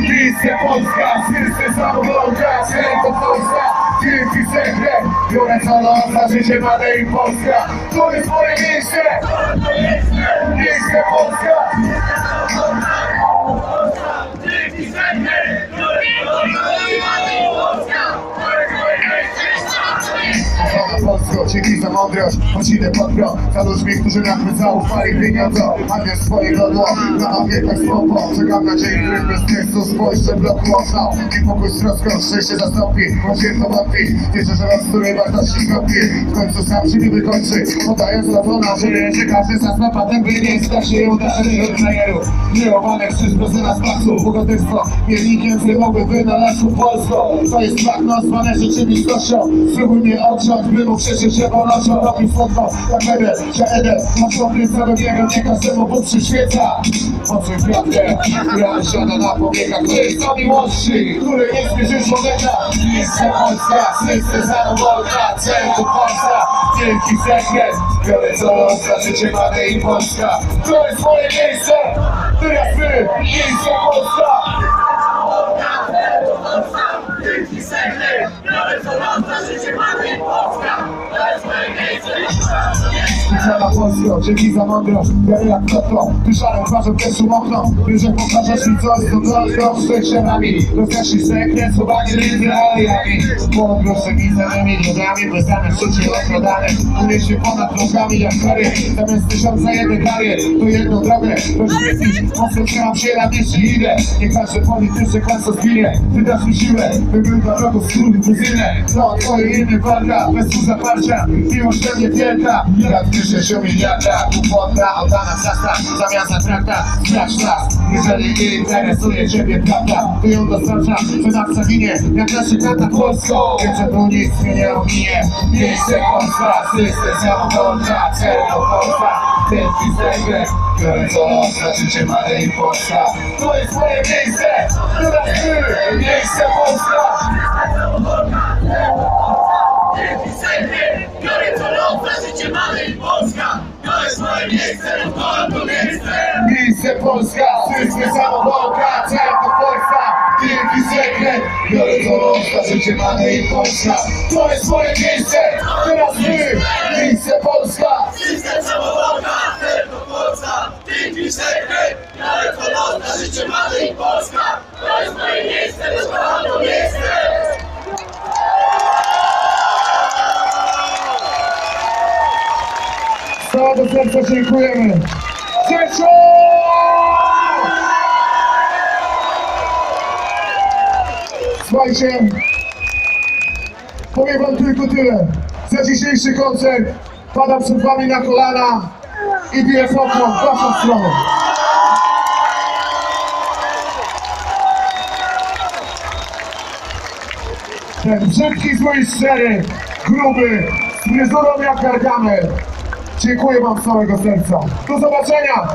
Misja Polska, wszyscy samowolka, to Polska, wielki sekret, biorę co za życie Made in Polska, to jest moje miejsce, miejsce Polska. Dzięki za mądrość, odcinek pod prąd. Za ludźmi, którzy nam zaufali pieniądze A nie swoje godło, na obiekach słowo Czekam na dzień, który bez tekstu spojrzę bloku oznał I pokój z troską, szczęście zastąpi Łatwiej to wątpi, wierzę, że was, której wartości kąpi W końcu sam się nie wykończy Podając lawona, wie, że każdy z nas ma patent By nie stać się udarzonych frajerów. Nieowanych wszystko z nas pasu Bogatystwo, miernikiem filmowy wynalazków Polską To jest bagno zwane rzeczywistością. Spróbuj mnie odciąć, by mógł przeżyć wolnością Robi słodko, jak będę, że Eden Masz dobry całego niego, nie każdemu Bóg przyświeca. Poczuj kwiatkę, która siada na powiekach jest do miłości, której nie zmierzysz człowieka. Miejsce Polska, wszyscy samowolka Cel to Polska, wielki sekret Biorę co los za życie Made i Polska. To jest moje miejsce, teraz my, miejsce Polska życie mamy Polska. To jest moje Specjalna Polsko, dzięki za mądrość Biorę jak kotło, ty szarą twarzą pierwszą mokną Wiem, że pokażesz mi coś, co dobrze się nami Rozjaśnij sekret, między realiami Mądrość między drogami Bezdane w życie okradane Unieś się ponad drogami jak kary. Zamiast tysiąca jeden karier To jedną drogę Rozświetlić, mocno trzymam się na mieście idę? Nie każdy polityczny klas zginie. Ty dasz mi siłę, by był dla wrogów skóry kuzynę To twoje imię walka, bez tu zaparcia. Miłość we wielka. Jak pisze się miliarda Głupota, oddana zasta Zamiast za trakta, sprawdź nas Jeżeli nie interesuje ciebie prawda Ty ją dostarcza, wydawca ginie Jak nasze kata Polsko Wiem, że tu nic mnie nie ominie. Miejsce Polska, system samowolka Cel to Polska, wielki sekret Biorę co noc, na życie Made in Polska. To jest moje miejsce, teraz ty Miejsce Polska Miejsce Polska, system cel to Polska, wielki sekret Biorę to na życie Made in Polska To jest moje miejsce, teraz my, miejsce Polska System samowolka, tylko Polska. Wielki sekret. Biorę noc za życie mamy Polska. To jest moje miejsce, to to miejsce. Z całego serca dziękujemy Cieszo! Słuchajcie, powiem wam tylko tyle. Za dzisiejszy koncert padam przed wami na kolana i biję pokłon w waszą stronę. Ten brzydki, zły, szczery, gruby, z fryzurą jak gargamel. Dziękuję wam z całego serca. Do zobaczenia!